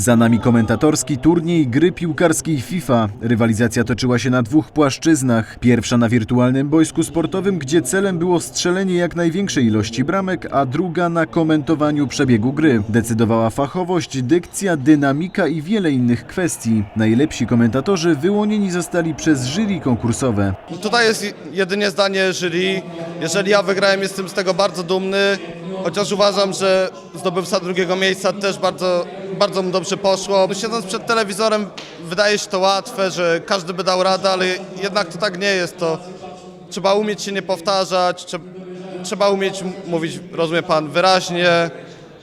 Za nami komentatorski turniej gry piłkarskiej FIFA. Rywalizacja toczyła się na dwóch płaszczyznach. Pierwsza na wirtualnym boisku sportowym, gdzie celem było strzelenie jak największej ilości bramek, a druga na komentowaniu przebiegu gry. Decydowała fachowość, dykcja, dynamika i wiele innych kwestii. Najlepsi komentatorzy wyłonieni zostali przez jury konkursowe. Tutaj jest jedynie zdanie jury. Jeżeli ja wygrałem, jestem z tego bardzo dumny, chociaż uważam, że zdobywca drugiego miejsca też bardzo, bardzo mu dobrze poszło. Siedząc przed telewizorem wydaje się to łatwe, że każdy by dał radę, ale jednak to tak nie jest. To trzeba umieć się nie powtarzać, trze- trzeba umieć mówić, rozumie pan, wyraźnie,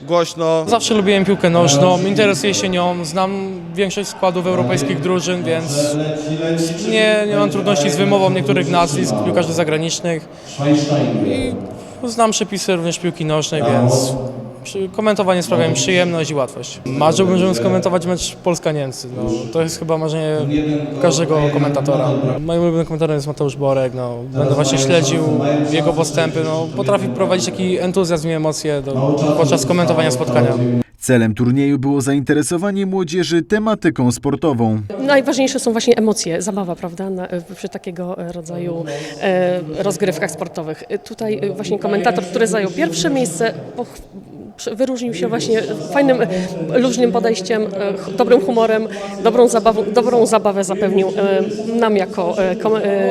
głośno. Zawsze lubiłem piłkę nożną, interesuję się nią, znam większość składów europejskich drużyn, więc nie, nie mam trudności z wymową niektórych nazwisk piłkarzy zagranicznych. I znam przepisy również piłki nożnej, więc komentowanie sprawia mi przyjemność i łatwość. Marzyłbym, żeby skomentować mecz Polska-Niemcy. No, to jest chyba marzenie każdego komentatora. Moim ulubionym komentatorem jest Mateusz Borek. No, będę właśnie śledził jego postępy. No, potrafi prowadzić taki entuzjazm i emocje do, podczas komentowania spotkania. Celem turnieju było zainteresowanie młodzieży tematyką sportową. Najważniejsze są właśnie emocje, zabawa, prawda, na, przy takiego e, rodzaju e, rozgrywkach sportowych. E, Tutaj e, właśnie komentator, który zajął pierwsze miejsce, wyróżnił się właśnie fajnym, luźnym podejściem, dobrym humorem, dobrą, zabawą, dobrą zabawę zapewnił nam jako,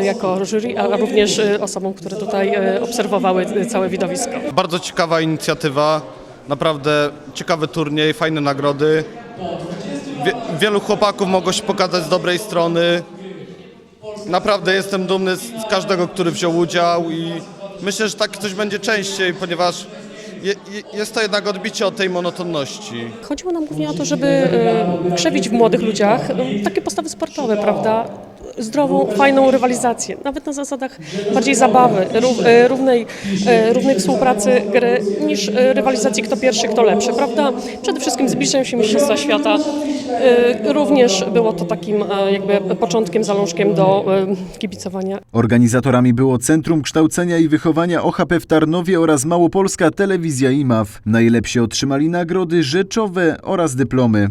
jako jury, a również osobom, które tutaj obserwowały całe widowisko. Bardzo ciekawa inicjatywa, naprawdę ciekawy turniej, fajne nagrody. Wie, wielu chłopaków mogło się pokazać z dobrej strony. Naprawdę jestem dumny z, każdego, który wziął udział i myślę, że tak coś będzie częściej, ponieważ je, je, jest to jednak odbicie od tej monotonności. Chodziło nam głównie o to, żeby e, krzewić w młodych ludziach e, takie postawy sportowe, prawda? Zdrową, fajną rywalizację, nawet na zasadach bardziej zabawy, e, równej, e, równej współpracy gry niż e, rywalizacji kto pierwszy, kto lepszy, prawda? Przede wszystkim zbliżają się Mistrzostwa Świata. Również było to takim jakby początkiem, zalążkiem do kibicowania. Organizatorami było Centrum Kształcenia i Wychowania OHP w Tarnowie oraz Małopolska Telewizja IMAW. Najlepsi otrzymali nagrody rzeczowe oraz dyplomy.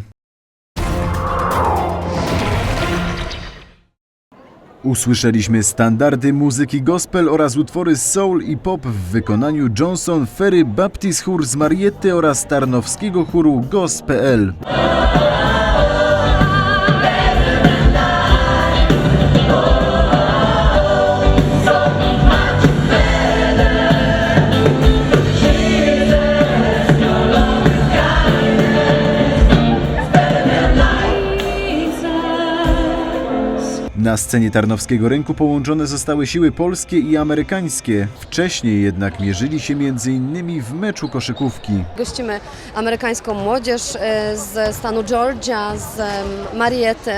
Usłyszeliśmy standardy muzyki gospel oraz utwory soul i pop w wykonaniu Johnson Ferry Baptist Chór z Mariety oraz tarnowskiego chóru Gos.pl. Na scenie Tarnowskiego Rynku połączone zostały siły polskie i amerykańskie. Wcześniej jednak mierzyli się m.in. w meczu koszykówki. Gościmy amerykańską młodzież e, ze stanu Georgia, z Mariety.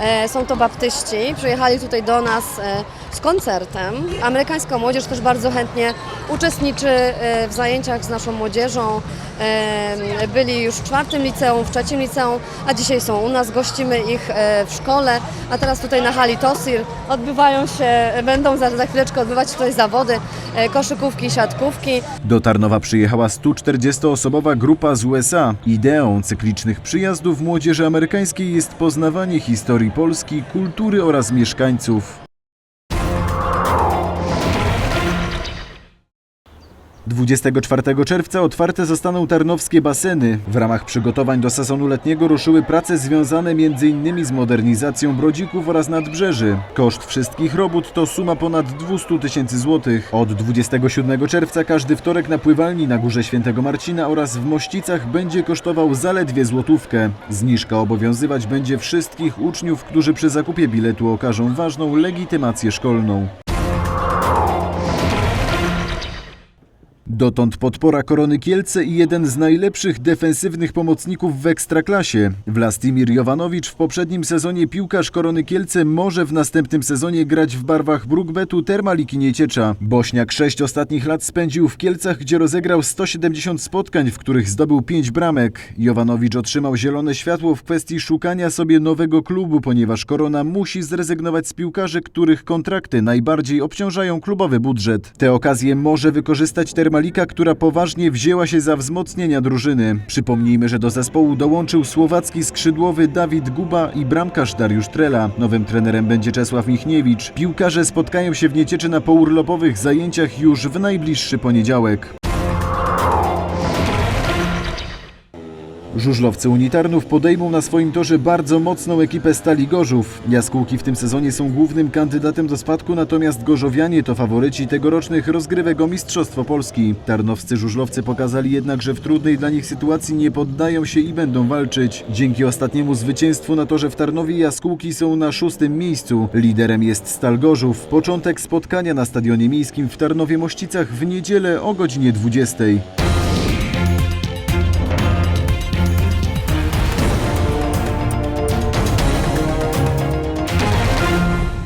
E, Są to baptyści, przyjechali tutaj do nas e, z koncertem. Amerykańska młodzież też bardzo chętnie uczestniczy e, w zajęciach z naszą młodzieżą. Byli już w czwartym liceum, w trzecim liceum, a dzisiaj są u nas. Gościmy ich w szkole, a teraz tutaj na hali Tosir odbywają się, będą za, za chwileczkę odbywać tutaj zawody koszykówki, siatkówki. Do Tarnowa przyjechała 140-osobowa grupa z USA. Ideą cyklicznych przyjazdów młodzieży amerykańskiej jest poznawanie historii Polski, kultury oraz mieszkańców. 24 czerwca otwarte zostaną tarnowskie baseny. W ramach przygotowań do sezonu letniego ruszyły prace związane m.in. z modernizacją brodzików oraz nadbrzeży. Koszt wszystkich robót to suma ponad 200 tysięcy złotych. Od 27 czerwca każdy wtorek na pływalni na Górze Świętego Marcina oraz w Mościcach będzie kosztował zaledwie złotówkę. Zniżka obowiązywać będzie wszystkich uczniów, którzy przy zakupie biletu okażą ważną legitymację szkolną. Dotąd podpora Korony Kielce i jeden z najlepszych defensywnych pomocników w Ekstraklasie. Wlastimir Jovanowicz w poprzednim sezonie piłkarz Korony Kielce może w następnym sezonie grać w barwach Brukbetu Termaliki Nieciecza. Bośniak sześć ostatnich lat spędził w Kielcach, gdzie rozegrał 170 spotkań, w których zdobył 5 bramek. Jovanowicz otrzymał zielone światło w kwestii szukania sobie nowego klubu, ponieważ Korona musi zrezygnować z piłkarzy, których kontrakty najbardziej obciążają klubowy budżet. Tę okazję może wykorzystać Termaliki Malika, która poważnie wzięła się za wzmocnienia drużyny. Przypomnijmy, że do zespołu dołączył słowacki skrzydłowy Dawid Guba i bramkarz Dariusz Trela. Nowym trenerem będzie Czesław Michniewicz. Piłkarze spotkają się w Niecieczy na pourlopowych zajęciach już w najbliższy poniedziałek. Żużlowcy Unitarnów podejmą na swoim torze bardzo mocną ekipę Stali Gorzów. Jaskółki w tym sezonie są głównym kandydatem do spadku, natomiast Gorzowianie to faworyci tegorocznych rozgrywek o Mistrzostwo Polski. Tarnowscy żużlowcy pokazali jednak, że w trudnej dla nich sytuacji nie poddają się i będą walczyć. Dzięki ostatniemu zwycięstwu na torze w Tarnowie Jaskółki są na szóstym miejscu. Liderem jest Stal Gorzów. Początek spotkania na Stadionie Miejskim w Tarnowie Mościcach w niedzielę o godzinie 20.